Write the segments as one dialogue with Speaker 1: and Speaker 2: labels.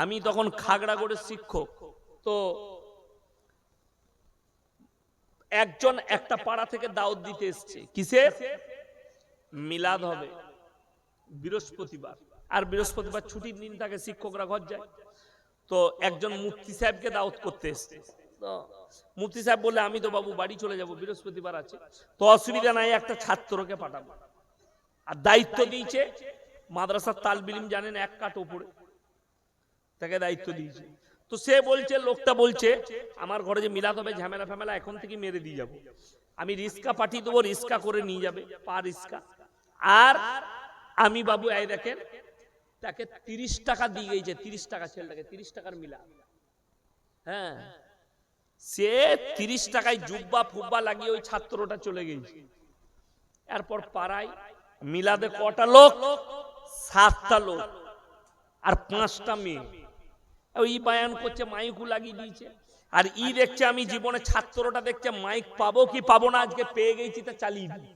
Speaker 1: আমি তখন খাগড়াগড়ের শিক্ষক। তো একজন একটা পাড়া থেকে দাওয়াত দিতে এসছে। কিসে? মিলাদ হবে। বৃহস্পতিবার। আর বৃহস্পতিবার ছুটির দিন থাকে শিক্ষকরা ঘর যায়। তো একজন মুফতি সাহেবকে দাওয়াত করতে এসছে। মুফতি সাহেব বলে আমি তো বাবু বাড়ি চলে যাব, বৃহস্পতিবার আছে। তো অসুবিধা নাই, একটা ছাত্রকে পাঠাবো। আর দায়িত্ব দিয়েছে। মাদ্রাসার তালবিলিম জানেন, এক কাঠ ওপরে। তাকে দায়িত্ব দিয়েছে। তো সে বলছে, লোকটা বলছে, আমার ঘরে যে মিলাদ হবে, ঝামেলা ফ্যামেলা, এখন থেকে মেরে দিয়ে যাব। আমি রিস্কা পাঠিয়ে দেবো, রিস্কা করে নিয়ে যাবে, পা রিস্কা। আর আমি বাবু, এই দেখেন, তাকে তিরিশ টাকা দিয়ে গেছে, তিরিশ টাকা ছেলেটাকে, তিরিশ টাকার মিলা হ্যাঁ। সে তিরিশ টাকায় জুব্বা ফুব্বা লাগিয়ে ওই ছাত্রটা চলে গেছে। এরপর পাড়ায় মিলাদে কটা লোক? সাতটা লোক। আর পাঁচটা মেয়ে। ওই বায়ান করছে, মাইকও লাগিয়ে দিয়েছে। আর ই দেখছে আমি জীবনে ছাত্রটা দেখছে, মাইক পাবো কি পাবো না, আজকে পেয়ে গেছি, তা চালিয়ে দিই।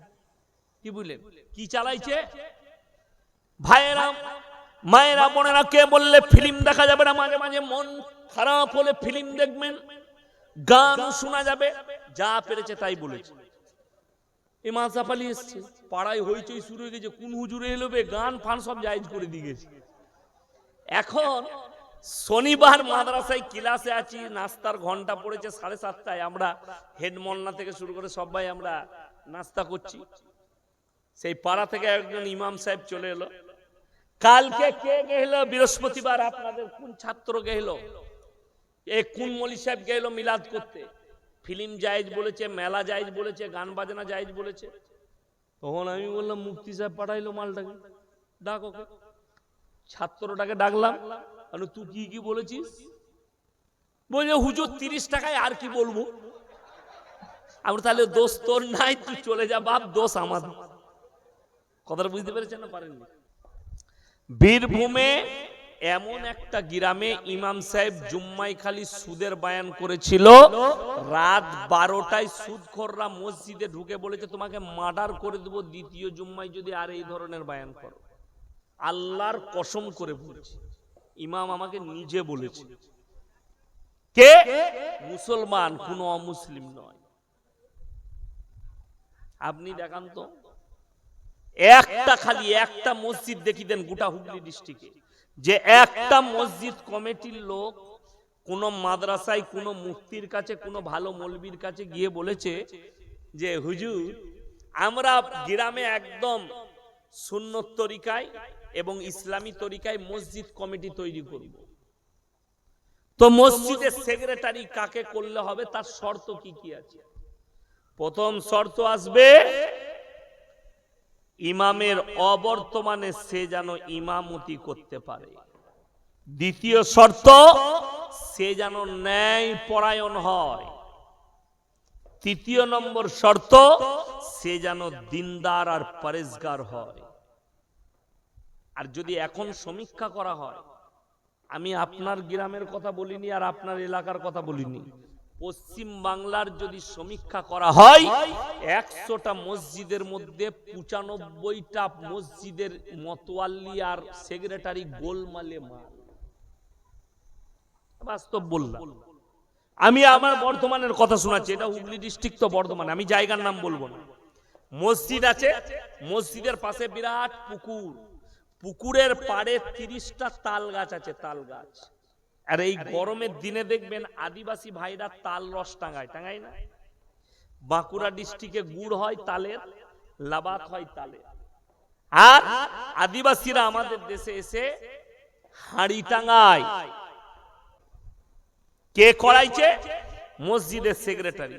Speaker 1: কি বুঝলেন? কি চালাইছে? ভাইয়েরা, মায়েরা, বোনেরা, কে বললে ফিল্ম দেখা যাবে না? মাঝে মাঝে মন খারাপ হলে ফিল্ম দেখবেন। গান শোনা যাবে, যা পেরেছে তাই বলেছে। এই মাসা পালিয়ে এসছে, পাড়ায় হইচই শুরু হয়ে গেছে, কোন হুজুরে এলো গান ফান সব জায়েজ করে দিয়ে গেছে। এখন শনিবার মাদ্রাসায় ক্লাসে আছি, নাস্তার ঘণ্টা পড়েছে সাড়ে সাতটায়। আমরা হেডমন্না থেকে শুরু করে সবাই আমরা নাস্তা করছি। সেই পাড়া থেকে একজন ইমাম সাহেব চলে এলো। কালকে কে গেল? বৃহস্পতিবার আপনাদের কোন ছাত্র গেল? এ কোন মলি সাহেব গেল মিলাদ করতে? ফিল্ম জায়েজ বলেছে, মেলা জায়েজ বলেছে, গান বাজনা জায়েজ বলেছে। তখন আমি বললাম মুক্তি সাহেব পাঠাইলো মালটাকে। ডাক ওকে। ছাত্রটাকে ডাকলাম। তুই কি কি বলেছিস? বলছে, হুজুর, তিরিশ টাকায় আর কি বলব? আমরা তাহলে দোষ তোর নাই, তুই চলে যা, বাপ, দোষ আমার। কথাটা বুঝতে পেরেছেন না পারেননি? বীরভূমে এমন একটা গ্রামে ইমাম সাহেব জুম্মাই খালি সুদের বায়ান করেছিল, রাত বারোটায় সুদখোররা মসজিদে ঢুকে বলেছে, তোমাকে মার্ডার করে দেবো দ্বিতীয় জুম্মাই যদি আর এই ধরনের বায়ান করো। আল্লাহর কসম করে বলেছে। ইমাম আমাকে নিজে বলেছে। কে? মুসলমান কোনো অমুসলিম নয়। আপনি দেখান তো। একটা খালি একটা মসজিদ দেখি দেন গোটা হুগলি ডিস্ট্রিক্টে। যে একটা মসজিদ কমিটির লোক কোন মাদ্রাসায় কোন মুক্তির কাছে কোন ভালো মলবির কাছে গিয়ে বলেছে যে হুজুর আমরা গ্রামে একদম সুন্নত তরিকায় এবং ইসলামী তরিকায় মসজিদ কমিটি তৈরি করব। তো মসজিদের সেক্রেটারি কাকে করলে হবে তার শর্ত কি কি আছে? প্রথম শর্ত আসবে ইমামের অবর্তমানে সে যেন ইমামতি করতে পারে। দ্বিতীয় শর্ত সে যেন ন্যায় পরায়ণ হয়। তৃতীয় নম্বর শর্ত সে যেন দিনদার আর পরেজগার হয়। আর যদি এখন সমীক্ষা করা হয়, আমি আপনার গ্রামের কথা বলিনি আর আপনার এলাকার কথা বলিনি। পশ্চিম বাংলার যদি সমীক্ষা করা হয়, একশোটা মসজিদের মধ্যে পঁচানব্বইটা মসজিদের মতোয়াল্লি আর সেক্রেটারি গোলমালে মাল। বাস্তব বললাম। আমি আমার বর্ধমানের কথা শোনাচ্ছি, এটা হুগলি ডিস্ট্রিক্ট তো বর্ধমান, আমি জায়গার নাম বলব না। মসজিদ আছে, মসজিদের পাশে বিরাট পুকুর। পুকুরের পাড়ে তিরিশটা তাল গাছ আছে তাল গাছ আর এই গরমের দিনে দেখবেন আদিবাসী ভাইরা তাল রস টাঙায় টাঙায় না? বাঁকুড়া ডিস্ট্রিক্টে গুড় হয় তালের লাবাত হয় তালের। আর আদিবাসীরা আমাদের দেশে এসে হাড়ি টাঙায়। কে করাইছে? মসজিদের সেক্রেটারি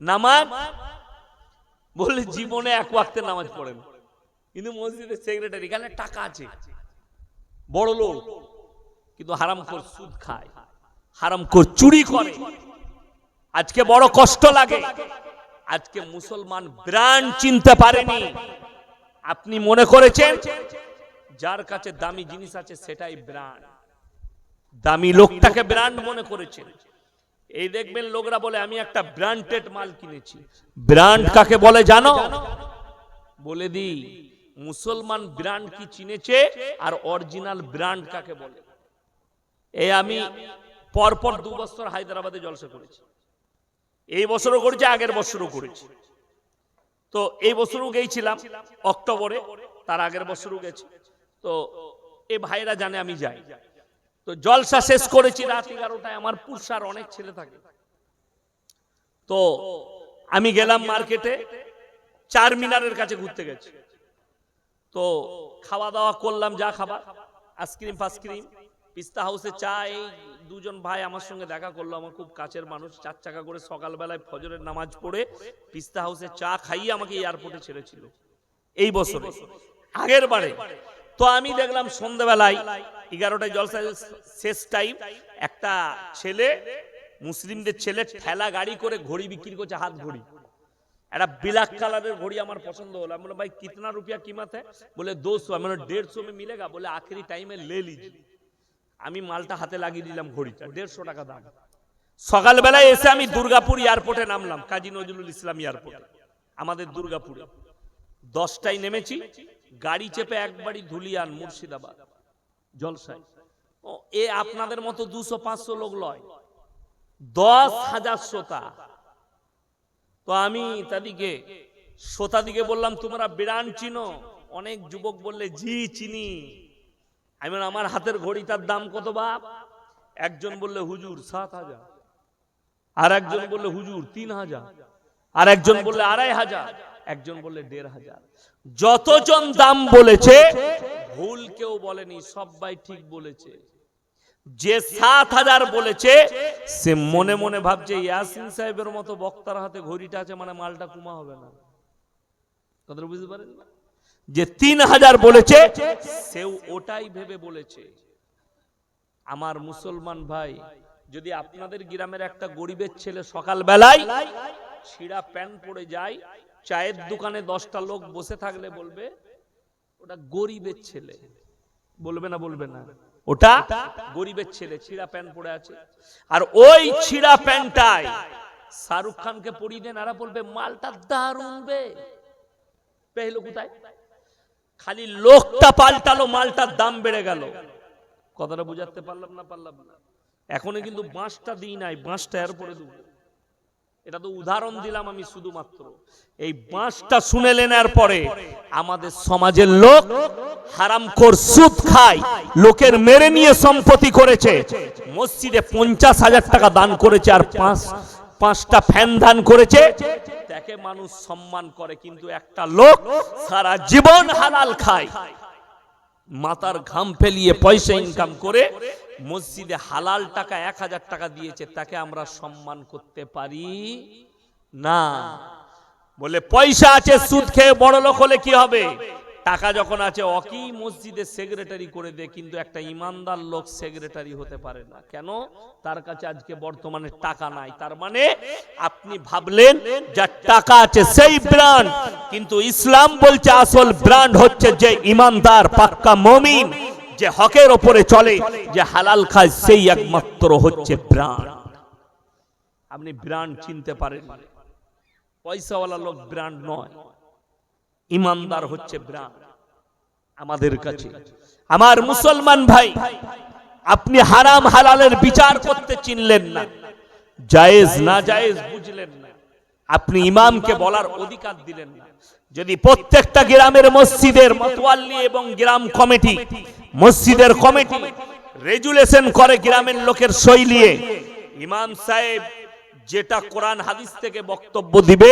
Speaker 1: নামাজ? বলে জীবনে এক ওয়াক্তে নামাজ পড়েন। কিন্তু মসজিদের সেক্রেটারি এখানে টাকা আছে। বড় লোক, কিন্তু হারাম কর সুদ খায়। হারাম কর চুরি করে। আজকে বড় কষ্ট লাগে। আজকে মুসলমান ব্র্যান্ড চিনতে পারেনি। আপনি মনে করেছেন? যার কাছে দামি জিনিস আছে, সেটাই ব্র্যান্ড দামি লোকটাকে ব্র্যান্ড মনে করেছেন। এই দেখবেন লোকরা বলে, আমি একটা ব্র্যান্ডেড মাল কিনেছি। ব্র্যান্ড কাকে বলে জানো? বলে দি মুসলমান ব্র্যান্ড কি চিনেছে? আর অরিজিনাল ব্র্যান্ড কাকে বলে? এই আমি পরপর দু বছর হায়দ্রাবাদে জলসা করেছি। এই বছরও করেছি, আগের বছরও করেছি। তো এই বছরও গেছিলাম, অক্টোবরে, তার আগের বছরও গেছি। তো এই ভাইরা জানে আমি যাই। তো জলসা শেষ করেছি রাত এগারোটায়, আমার পুরসার অনেক ছেলে থাকে। তো আমি গেলাম মার্কেটে, চার মিনারের কাছে ঘুরতে গেছি। তো খাওয়া দাওয়া করলাম, যা খাবার আইসক্রিম ফাইসক্রিম পিস্তা হাউসে চা এই দুজন ভাই আমার সঙ্গে দেখা করল, আমার খুব কাছের মানুষ, চার চাকা করে সকালবেলায় ফজরের নামাজ পড়ে পিস্তা হাউসে চা খাইয়ে আমাকে এয়ারপোর্টে ছেড়েছিল। এই বছরে, আগের বারে। তো আমি দেখলাম সন্ধ্যাবেলায় এগারোটায় জলসা শেষ টাইম একটা ছেলে, মুসলিমদের ছেলে ঠেলা গাড়ি করে ঘড়ি বিক্রি করছে, হাত ঘড়ি। একটা ব্ল্যাক কালারের ঘড়ি আমার পছন্দ হলো আমি বললাম ভাই কিতনা রুপিয়া कीमत है बोले दो सौ আমি বললাম डेढ़ सौ में मिलेगा बोले आखिरी टाइम में ले लीजिए আমি মালটা হাতে লাগিয়ে দিলাম ঘড়িটা দেড়শো টাকা দাম সকালবেলায় এসে আমি দুর্গাপুর এয়ারপোর্টে নামলাম কাজী নজরুল ইসলাম এয়ারপোর্টে আমাদের দুর্গাপুরে দশটায় নেমেছি গাড়ি চেপে একবারই ধুলিয়ান মুর্শিদাবাদ জলসায় ও এ আপনাদের মতো দুশো পাঁচশো লোক লয় দশ হাজার শ্রোতা তো আমি তাদিকে শ্রোতাদিকে বললাম, তোমরা বিরান চিনো? অনেক যুবক বললে জি চিনি। আমি আমার হাতের ঘড়িটার দাম কত বাপ? একজন বললে, হুজুর, সাত হাজার। আর একজন বললে, হুজুর, তিন হাজার। আর একজন বললে, আড়াই হাজার। একজন বললে, দেড় হাজার। যতজন দাম বলেছে, ভুল কেউ বলেনি, সবাই ঠিক বলেছে। যে সাত হাজার বলেছে, সে মনে মনে ভাবছে, ইয়াসিন সাহেবের মতো বক্তার হাতে ঘড়িটা আছে মানে মালটা কুমা হবে না। কথাটা বুঝতে পারেন? যে তিন হাজার বলেছে, সেও ওটাই ভেবে বলেছে। আমার মুসলমান ভাই, যদি আপনাদের গ্রামের একটা গরিবের ছেলে সকাল বেলায় ছিঁড়া প্যান্ট পরে যায়, চায়ের দোকানে দশটা লোক বসে থাকলে বলবে, ওটা গরিবের ছেলে। বলবে না বলবে না। ওটা গরিবের ছেলে ছিঁড়া প্যান্ট পরে আছে। আর ওই ছিঁড়া প্যান্টটাই শাহরুখ খানকে পরিয়ে দেন আর বলবে মালটা দারুণ বে। পেহলো কোথায়? খালি লোকটা পাল্টালো মালটার দাম বেড়ে গেল। কথাটা বুঝাতে পারলাম না পারলাম না। এখনও কিন্তু বাঁশটা দিই নাই বাঁশটা এর পরে দেবো। এটা তো উদাহরণ দিলাম আমি শুধুমাত্র। এই বাঁশটা শুনে নেওয়ার পরে আমাদের সমাজের লোক হারামখোর সুদ খায়, লোকের মেরে নিয়ে সম্পত্তি করেছে, মসজিদে পঞ্চাশ হাজার টাকা দান করেছে আর পাঁচ, পাঁচটা ফ্যান দান করেছে। তাকে মানুষ সম্মান করে, কিন্তু একটা লোক সারা জীবন হালাল খায় মাথার ঘাম ফেলিয়ে পয়সা ইনকাম করে মসজিদে হালাল টাকা এক হাজার টাকা দিয়েছে, তাকে আমরা সম্মান করতে পারি? না। বলে, পয়সা আছে, সুদ খেয়ে বড় লোক হলে কি হবে? টাকা যখন আছে অকি মসজিদে সেক্রেটারি করে দে কিন্তু একটা ইমানদার লোক সেক্রেটারি হতে পারে না। কেন? তার কাছে আজকে বর্তমানে টাকা নাই। তার মানে আপনি ভাবলেন যার টাকা আছে, সেই ব্র্যান্ড কিন্তু ইসলাম বলছে, আসল ব্র্যান্ড হচ্ছে যে ইমানদার, পাক্কা মমিন। যে হকের ওপরে চলে, যে হালাল খায় সেই একমাত্র হচ্ছে ব্র্যান্ড আপনি ব্র্যান্ড চিনতে পারেন? পয়সাওয়ালা লোক ব্র্যান্ড নয়, ইমানদার হচ্ছে ব্র্যান্ড আমাদের কাছে। আমার মুসলমান ভাই, আপনি হারাম হালালের বিচার করতে চিনলেন না। জায়েজ না জায়েজ বুঝলেন না। আপনি ইমামকে বলার অধিকার দিলেন না। যদি প্রত্যেকটা গ্রামের মসজিদের মতোয়াল্লি এবং গ্রাম কমিটি মসজিদের কমিটি রেজুলেশন করে গ্রামের লোকের নিয়ে ইমাম সাহেব যেটা কোরআন হাদিস থেকে বক্তব্য দিবে,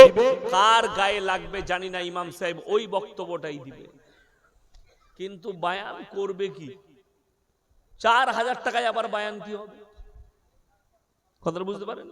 Speaker 1: কার গায়ে লাগবে জানি না, ইমাম সাহেব ওই বক্তব্যটাই দিবে। কিন্তু বায়ান করবে কি? চার হাজার টাকায় আবার বায়ান কি হবে। কথাটা বুঝতে পারেন?